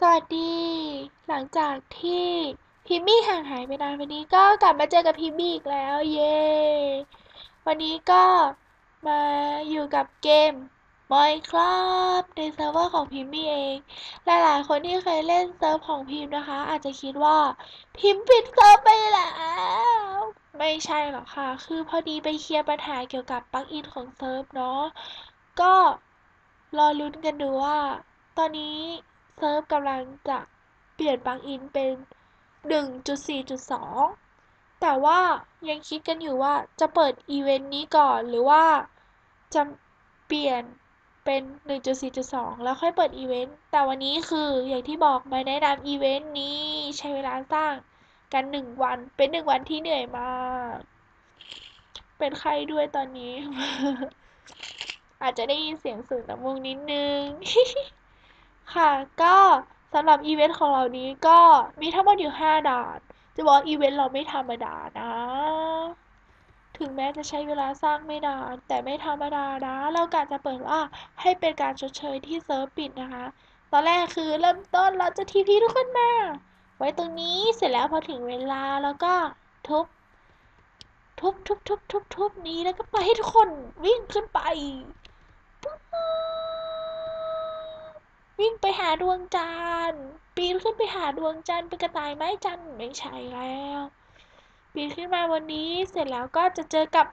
สวัสดี หลังจากที่พิมมี่ห่างหายไปนานวันนี้ก็กลับมาเจอกับพิมมี่อีกแล้ว เย้วันนี้ก็มาอยู่กับเกม Minecraft ในเซิร์ฟเวอร์ของพิมมี่เอง หลายๆ คนที่เคยเล่นเซิร์ฟของพิมนะคะ อาจจะคิดว่าพิมปิดเซิร์ฟไปแล้ว ไม่ใช่หรอกค่ะ คือพอดีไปเคลียร์ปัญหาเกี่ยวกับปลั๊กอินของเซิร์ฟเนาะก็รอลุ้นกันดูว่า ตอนนี้ เซิร์ฟกำลังจะเปลี่ยนปลั๊กอินเป็น 1.4.2 แต่ว่ายังคิดกันอยู่ว่าจะเปิดอีเวนต์นี้ก่อนหรือว่าจะเปลี่ยนเป็น 1.4.2 แล้วค่อยเปิดอีเวนต์ แต่วันนี้คืออย่างที่บอกมาแนะนำอีเวนต์นี้ใช้เวลาสร้างกันหนึ่งวัน เป็นหนึ่งวันที่เหนื่อยมาก เป็นใครด้วยตอนนี้ อาจจะได้ยินเสียงสูงน้ำมูกนิดนึง ค่ะ ก็สำหรับอีเวนต์ของเรานี้ก็มีทั้งหมดอยู่ 5 ด่าน จะบอกอีเวนต์เราไม่ธรรมดานะ ถึงแม้จะใช้เวลาสร้างไม่นาน แต่ไม่ธรรมดานะ เรากะจะเปิดว่าให้เป็นการชดเชยที่เซิร์ฟปิดนะคะ ตอนแรกคือเริ่มต้นเราจะทีพีทุกคนมา ไว้ตรงนี้เสร็จแล้วพอถึงเวลาแล้วก็ทุบทุบทุบทุบทุบทุบนี้แล้วก็ไปให้ทุกคนวิ่งขึ้นไปปุ๊บ วิ่งไปหาดวงจันทร์ปีนขึ้นไปหาดวงจันทร์เป็นกระต่ายไม้จันทร์ไม่ใช่แล้วปีนขึ้นมาวันนี้เสร็จแล้วก็จะเจอกับ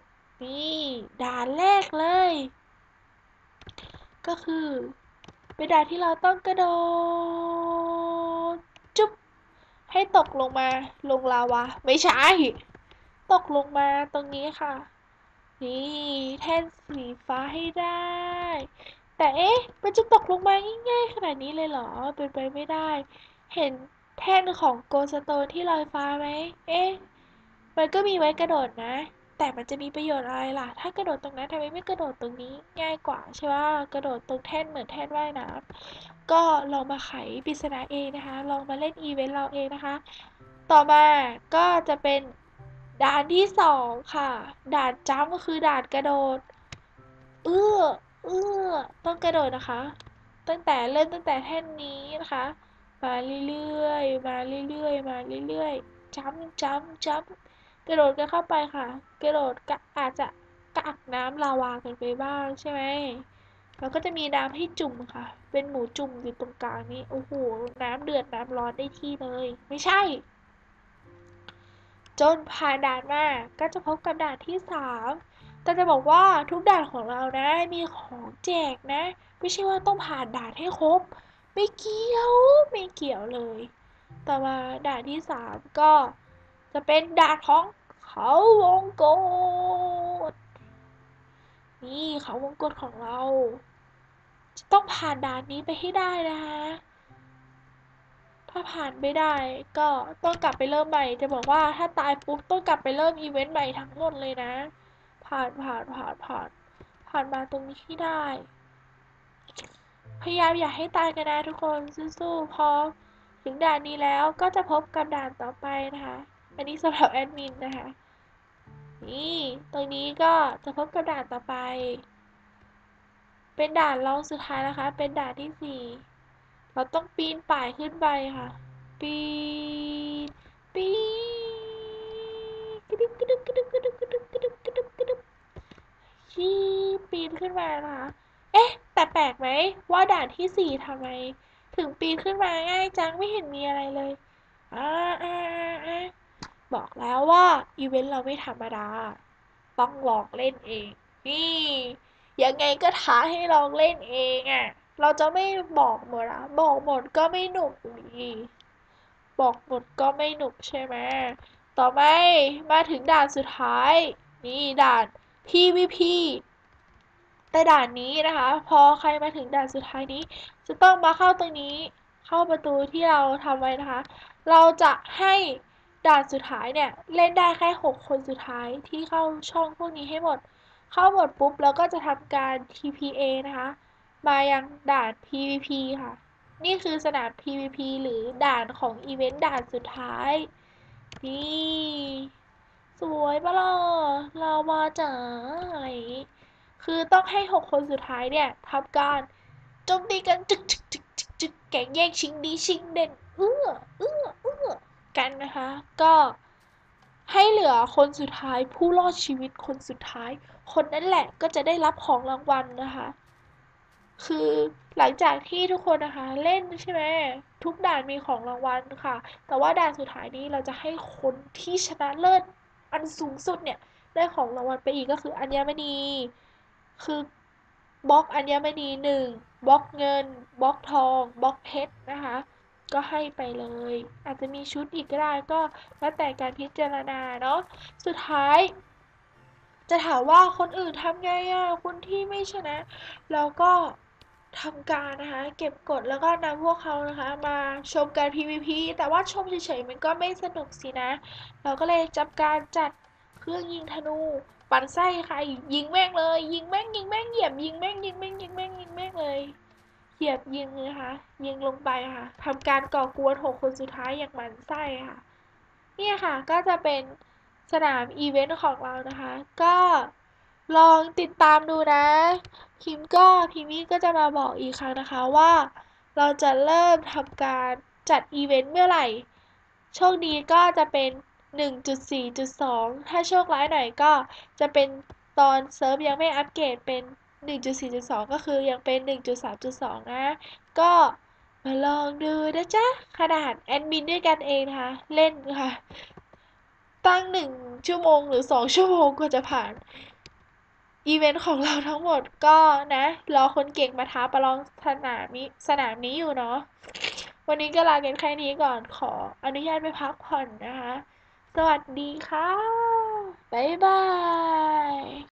นี่ด่านแรกเลย ก็คือเป็นด่านที่เราต้องกระโดดจุ๊บให้ตกลงมาลงลาวาไม่ใช่ ตกลงมาตรงนี้ค่ะ นี่แท่นสีฟ้าให้ได้ แต่เอ๊ะ มันจะตกลงมาง่ายๆขนาดนี้เลยเหรอ เป็นไปไม่ได้ เห็นแท่นของโกสโตนที่ลอยฟ้าไหม เอ๊ะ มันก็มีไว้กระโดดนะ แต่มันจะมีประโยชน์อะไรล่ะ ถ้ากระโดดตรงนั้นทำไมไม่กระโดดตรงนี้ง่ายกว่าใช่ป่ะ กระโดดตรงแท่นเหมือนแท่นว่ายน้ำก็ลองมาไขปริศนาเองนะคะ ลองมาเล่นอีเวนต์เราเองนะคะ ต่อมาก็จะเป็นด่านที่สองค่ะ ด่านจัมก็คือด่านกระโดด เออ เออต้องกระโดดนะคะ ตั้งแต่เริ่มตั้งแต่แท่นนี้นะคะ มาเรื่อยๆ มาเรื่อยๆ มาเรื่อยๆจัมจัมจัมกระโดดกันเข้าไปค่ะ กระโดดก็อาจจะกักน้ำลาวากันไปบ้างใช่ไหมแล้วก็จะมีน้ำให้จุ่มค่ะ เป็นหมูจุ่มอยู่ตรงกลางนี้ โอ้โห น้ำเดือดน้ำร้อนได้ที่เลย ไม่ใช่ จนผ่านด่านมา ก็จะพบกับด่านที่สาม แต่จะบอกว่าทุกด่านของเรานะมีของแจกนะ ไม่ใช่ว่าต้องผ่านด่านให้ครบ ไม่เกี่ยวไม่เกี่ยวเลย ต่อมาด่านที่สามก็จะเป็นด่านของเขาวงกตนี่เขาวงกตของเรา จะต้องผ่านด่านนี้ไปให้ได้นะคะถ้าผ่านไม่ได้ก็ต้องกลับไปเริ่มใหม่ จะบอกว่าถ้าตายปุ๊บต้องกลับไปเริ่มอีเวนต์ใหม่ทั้งหมดเลยนะ ผ่านผ่านผ่านผ่านผ่านมาตรงนี้ให้ได้ พยายามอย่าให้ตายกันนะทุกคนสู้ๆพอถึงด่านนี้แล้วก็จะพบกับด่านต่อไปนะคะ อันนี้สำหรับแอดมินนะคะ นี่ตรงนี้ก็จะพบกับด่านต่อไป เป็นด่านรองสุดท้ายนะคะ เป็นด่านที่สี่เราต้องปีนป่ายขึ้นไปค่ะ ปีนปีนกระดึบกระดึบกระดึบกระดึบกระดึ๊บกระดึบกระดึบกระดึบชี้ ปีนขึ้นมานะคะ เอ๊ะ แต่แปลกไหมว่าด่านที่สี่ทำไม ถึงปีนขึ้นมาง่ายจังไม่เห็นมีอะไรเลยอ่าอ่าอ่าบอกแล้วว่าอีเวนต์เราไม่ธรรมดา ต้องลองเล่นเอง นี่ยังไงก็ท้าให้ลองเล่นเองอะ่ะ เราจะไม่บอกหมดอะบอกหมดก็ไม่หนุกดีบอกหมดก็ไม่หนุกใช่ไหมต่อไปมาถึงด่านสุดท้าย นี่ด่าน PVP แต่ด่านนี้นะคะ พอใครมาถึงด่านสุดท้ายนี้ จะต้องมาเข้าตรงนี้เข้าประตูที่เราทำไว้นะคะ เราจะให้ด่านสุดท้ายเนี่ยเล่นได้แค่ 6 คนสุดท้ายที่เข้าช่องพวกนี้ให้หมด เข้าหมดปุ๊บแล้วก็จะทำการ TPA นะคะ มายังด่าน PVP ค่ะ นี่คือสนาม PVP หรือด่านของอีเวนต์ด่านสุดท้าย นี่ สวยปะล่ะเรามาจ๋าอะไรอย่างงี้ คือต้องให้ 6 คนสุดท้ายเนี่ยทำการโจมตีกันจึกจึกจึกจึกจึกแข่งแย่งชิงดีชิงเด่นเอื้อเอื้อเอื้อกันนะคะ ก็ให้เหลือคนสุดท้ายผู้รอดชีวิตคนสุดท้าย คนนั้นแหละก็จะได้รับของรางวัลนะคะ คือหลังจากที่ทุกคนนะคะ เล่นใช่ไหมทุกด่านมีของรางวัลค่ะ แต่ว่าด่านสุดท้ายนี้เราจะให้คนที่ชนะเลิศอันสูงสุดเนี่ยได้ของรางวัลไปอีกก็คืออัญมณี คือบล็อกอัญมณีหนึ่งบล็อกเงินบล็อกทองบล็อกเพชรนะคะ ก็ให้ไปเลย อาจจะมีชุดอีกก็ได้ก็แล้วแต่การพิจารณาเนาะสุดท้าย จะถามว่าคนอื่นทำไงอะคนที่ไม่ชนะ เราก็ทำการนะคะ เก็บกดแล้วก็นำพวกเขานะคะ มาชมการ PVP แต่ว่าชมเฉยๆมันก็ไม่สนุกสินะ เราก็เลยจับการจัดเครื่องยิงธนู ปันไส้ใคร ยิงแม่งเลย ยิงแม่งยิงแม่งเหยียบยิงแม่งยิงแม่งยิงแม่งยิงแม่งเลย เหยียบยิงเลยค่ะยิงลงไปค่ะทำการก่อกวนหกคนสุดท้ายอย่างมันไส้ค่ะ เนี่ยค่ะก็จะเป็นสนามอีเวนต์ของเรานะคะ ก็ลองติดตามดูนะ พิมก็พิมมี่ก็จะมาบอกอีกครั้งนะคะว่า เราจะเริ่มทำการจัดอีเวนต์เมื่อไหร่ โชคดีก็จะเป็น 1.4.2 ถ้าโชคร้ายหน่อยก็จะเป็นตอนเซิร์ฟยังไม่อัปเกรดเป็น 1.4.2 ก็คือยังเป็น 1.3.2 นะ ก็มาลองดูนะจ๊ะ ขนาดแอดมินด้วยกันเองนะคะ เล่นค่ะ ตั้งหนึ่งชั่วโมงหรือสองชั่วโมงกว่าจะผ่าน อีเวนต์ของเราทั้งหมดก็นะ รอคนเก่งมาท้าประลองสนามนี้สนามนี้อยู่เนาะวันนี้ก็ลากันแค่นี้ก่อนขออนุญาตไปพักผ่อนนะคะ สวัสดีค่ะ บ๊ายบาย